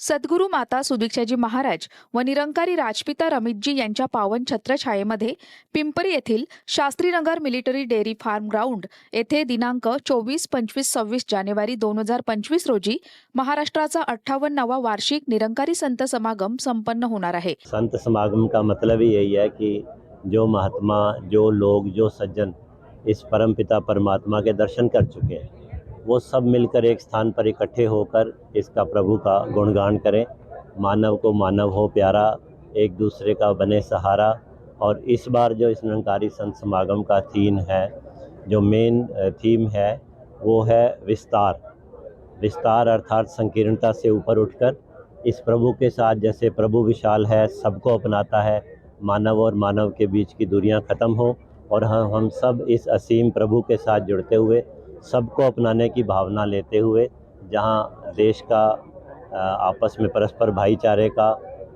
सद्गुरू माता सुदीक्षाजी महाराज व निरंकारी राजपिता रमितजी यांच्या पावन छत्रछायेमध्ये पिंपरी येथील Shastrinagar military dairy farm ground येथे दिनांक चोवीस पंचवीस सव्वीस जानेवारी दोन हजार पंचवीस रोजी महाराष्ट्राचा अठ्ठावन्नावा वार्षिक निरंकारी संत समागम संपन्न होणार आहे. संत समागम का मतलब ही यही है कि जो महात्मा जो लोग जो सज्जन इस परमपिता परमात्मा के दर्शन कर चुके हैं। वो सब मिलकर एक स्थान पर इकट्ठे होकर इसका प्रभु का गुणगान करें। मानव को मानव हो प्यारा, एक दूसरे का बने सहारा। और इस बार जो इस निरंकारी संत समागम का थीम है, जो मेन थीम है, वो है विस्तार। विस्तार अर्थात संकीर्णता से ऊपर उठकर इस प्रभु के साथ जैसे प्रभु विशाल है, सबको अपनाता है। मानव और मानव के बीच की दूरियाँ खत्म हो और हम हम सब इस असीम प्रभु के साथ जुड़ते हुए सबको अपनाने की भावना लेते हुए जहां देश का आपस में परस्पर भाईचारे का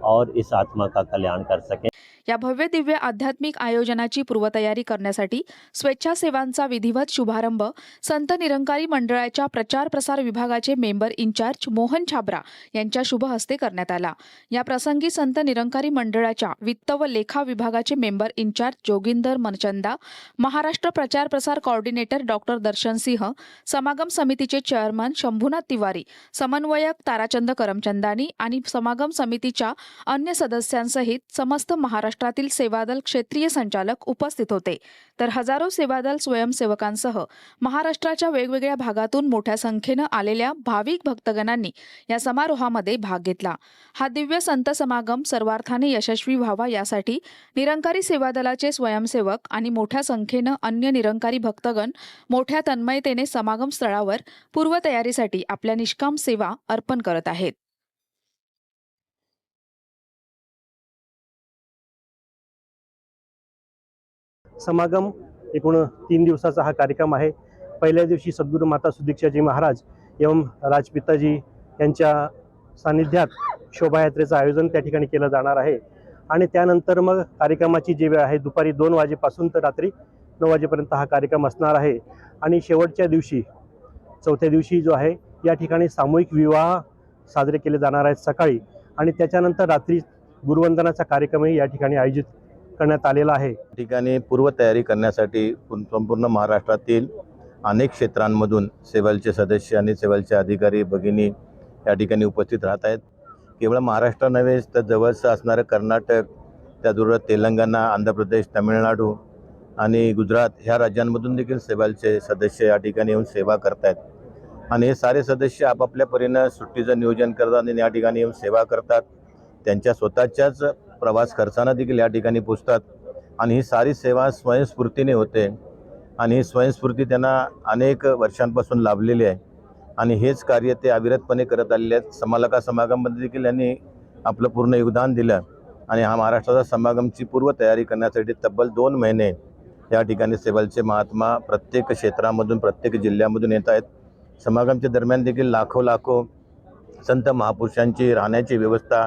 और इस आत्मा का कल्याण कर सकें। या भव्य दिव्य आध्यात्मिक आयोजनाची पूर्वतयारी करण्यासाठी स्वेच्छासेवांचा विधिवत शुभारंभ संत निरंकारी मंडळाच्या प्रचार प्रसार विभागाचे मेंबर इन्चार्ज मोहन छाबरा यांच्या शुभ हस्ते करण्यात आला. या प्रसंगी संत निरंकारी मंडळाच्या वित्त व लेखा विभागाचे मेंबर इन्चार्ज जोगिंदर मनचंदा महाराष्ट्र प्रचार प्रसार कॉर्डिनेटर डॉक्टर दर्शन सिंह समागम समितीचे चेअरमन शंभूनाथ तिवारी समन्वयक ताराचंद करमचंदानी आणि समागम समितीच्या अन्य सदस्यांसहित समस्त महाराष्ट्रातील सेवादल क्षेत्रीय संचालक उपस्थित होते. तर हजारो सेवादल स्वयंसेवकांसह महाराष्ट्राच्या वेगवेगळ्या भागातून मोठ्या संख्येनं आलेल्या भाविक भक्तगणांनी या समारोहामध्ये भाग घेतला. हा दिव्य संत समागम सर्वार्थाने यशस्वी व्हावा यासाठी निरंकारी सेवादलाचे स्वयंसेवक आणि मोठ्या संख्येनं अन्य निरंकारी भक्तगण मोठ्या तन्मयतेने समागम स्थळावर पूर्वतयारीसाठी आपल्या निष्काम सेवा अर्पण करत आहेत. समागम एकूण तीन दिवसाचा हा कार्यक्रम आहे. पहिल्या दिवशी सद्गुरू माता सुदीक्षाजी महाराज एवं राजपिताजी यांच्या सानिध्यात शोभायात्रेचं आयोजन त्या ठिकाणी केलं जाणार आहे. आणि त्यानंतर मग कार्यक्रमाची जी वेळ आहे दुपारी दोन वाजेपासून तर रात्री नऊ वाजेपर्यंत हा कार्यक्रम असणार आहे. आणि शेवटच्या दिवशी चौथ्या दिवशी जो आहे या ठिकाणी सामूहिक विवाह साजरे केले जाणार आहेत सकाळी. आणि त्याच्यानंतर रात्री गुरुवंदनाचा कार्यक्रमही या ठिकाणी आयोजित करण्यात आलेला आहे. ठिकाणी पूर्वतयारी करण्यासाठी संपूर्ण महाराष्ट्रातील अनेक क्षेत्रांमधून सेवलचे सदस्य आणि सेवलचे अधिकारी भगिनी या ठिकाणी उपस्थित राहत आहेत. केवळ महाराष्ट्र नव्हे तर जवळचं असणारं कर्नाटक त्याचबरोबर तेलंगणा आंध्र प्रदेश तामिळनाडू आणि गुजरात ह्या राज्यांमधून देखील सेवालचे सदस्य या ठिकाणी येऊन सेवा करत आहेत आणि हे सारे सदस्य आपापल्या परीनं सुट्टीचं नियोजन करतात आणि या ठिकाणी येऊन सेवा करतात. त्यांच्या स्वतःच्याच प्रवास खर्चानं देखील या ठिकाणी पोचतात. आणि ही सारी सेवा स्वयंस्फूर्तीने होते. आणि ही स्वयंस्फूर्ती त्यांना अनेक वर्षांपासून लाभलेली आहे. आणि हेच कार्य ते अविरतपणे करत आलेले आहेत. समालका समागममध्ये देखील यांनी आपलं पूर्ण योगदान दिलं. आणि हा महाराष्ट्राचा समागमची पूर्वतयारी करण्यासाठी तब्बल दोन महिने या ठिकाणी सेवलचे महात्मा प्रत्येक क्षेत्रामधून प्रत्येक जिल्ह्यामधून येत आहेत. समागमच्या दरम्यान देखील लाखो लाखो संत महापुरुषांची राहण्याची व्यवस्था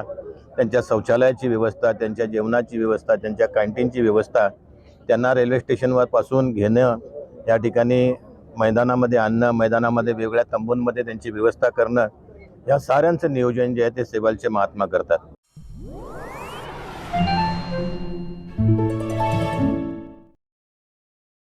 त्यांच्या शौचालयाची व्यवस्था त्यांच्या जेवणाची व्यवस्था त्यांच्या कॅन्टीनची व्यवस्था त्यांना रेल्वे स्टेशनवर पासून घेणं या ठिकाणी मैदानामध्ये आणणं मैदानामध्ये वेगळ्या तंबूंमध्ये त्यांची व्यवस्था करणं या साऱ्यांचं नियोजन जे आहे ते सेवालचे महात्मा करतात.